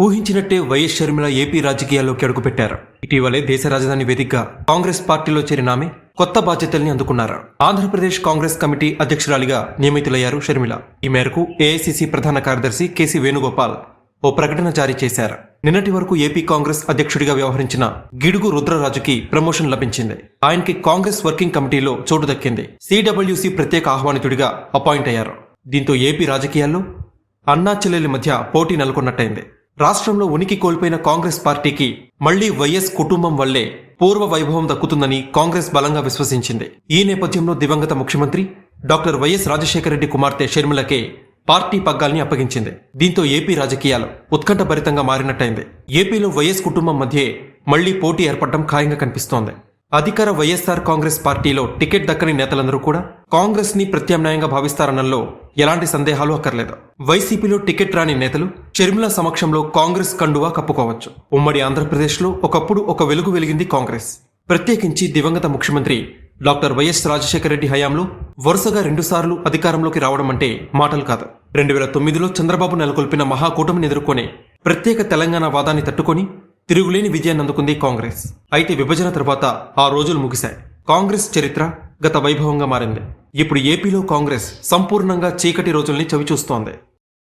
ఊహించినట్టే YS Sharmila AP రాజకీయాల్లోకి అడుగుపెట్టారు. ఇటీవలే దేశ రాజధాని వేదికగా కాంగ్రెస్ పార్టీలో చేరిన ఆమె కొత్త బాధ్యతల్ని అందుకున్నారు. ఆంధ్రప్రదేశ్ కాంగ్రెస్ కమిటీ అధ్యక్షురాలిగా నియమితులయ్యారు షర్మిల. ఈ మేరకు ఏఐసిసి ప్రధాన కార్యదర్శి కేసీ వేణుగోపాల్ ఓ ప్రకటన జారీ చేశారు. నిన్నటి వరకు ఏపీ కాంగ్రెస్ అధ్యక్షుడిగా వ్యవహరించిన గిడుగు రుద్రరాజుకి ప్రమోషన్ లభించింది. ఆయనకి కాంగ్రెస్ వర్కింగ్ కమిటీలో చోటు దక్కింది. సిడబ్ల్యూసి ప్రత్యేక ఆహ్వానితుడిగా అపాయింట్ అయ్యారు. దీంతో ఏపీ రాజకీయాల్లో అన్నా చెల్లెలి మధ్య పోటీ నెలకొన్నట్టయింది. రాష్ట్రంలో ఉనికి కోల్పోయిన కాంగ్రెస్ పార్టీకి మళ్ళీ వైఎస్ కుటుంబం వల్లే పూర్వ వైభవం దక్కుతుందని కాంగ్రెస్ బలంగా విశ్వసించింది. ఈ నేపథ్యంలో దివంగత ముఖ్యమంత్రి డాక్టర్ వైఎస్ రాజశేఖర రెడ్డి కుమార్తె షర్మిలకే పార్టీ పగ్గాల్ని అప్పగించింది. దీంతో ఏపీ రాజకీయాలు ఉత్కంఠభరితంగా మారినట్టయింది. ఏపీలో వైఎస్ కుటుంబం మధ్యే మళ్ళీ పోటీ ఏర్పడడం ఖాయంగా కనిపిస్తోంది. అధికార వైఎస్ఆర్ కాంగ్రెస్ పార్టీలో టికెట్ దక్కని నేతలందరూ కూడా కాంగ్రెస్ని ప్రత్యామ్నాయంగా భావిస్తారనంలో ఎలాంటి సందేహాలు అక్కర్లేదు. వైసీపీలో టికెట్ రాని నేతలు షర్మిల సమక్షంలో కాంగ్రెస్ కండువా కప్పుకోవచ్చు. ఉమ్మడి ఆంధ్రప్రదేశ్లో ఒకప్పుడు ఒక వెలుగు వెలిగింది కాంగ్రెస్. ప్రత్యేకించి దివంగత ముఖ్యమంత్రి డాక్టర్ వైఎస్ రాజశేఖర రెడ్డి హయాంలో వరుసగా రెండుసార్లు అధికారంలోకి రావడం అంటే మాటలు కాదు. రెండు వేల తొమ్మిదిలో చంద్రబాబు నెలకొల్పిన మహాకూటమిని ఎదుర్కొనే ప్రత్యేక తెలంగాణ వాదాన్ని తట్టుకొని తిరుగులేని విజయాన్ని అందుకుంది కాంగ్రెస్. అయితే విభజన తర్వాత ఆ రోజులు ముగిశాయి. కాంగ్రెస్ చరిత్ర గత వైభవంగా మారింది. ఇప్పుడు ఏపీలో కాంగ్రెస్ సంపూర్ణంగా చీకటి రోజుల్ని చవిచూస్తోంది.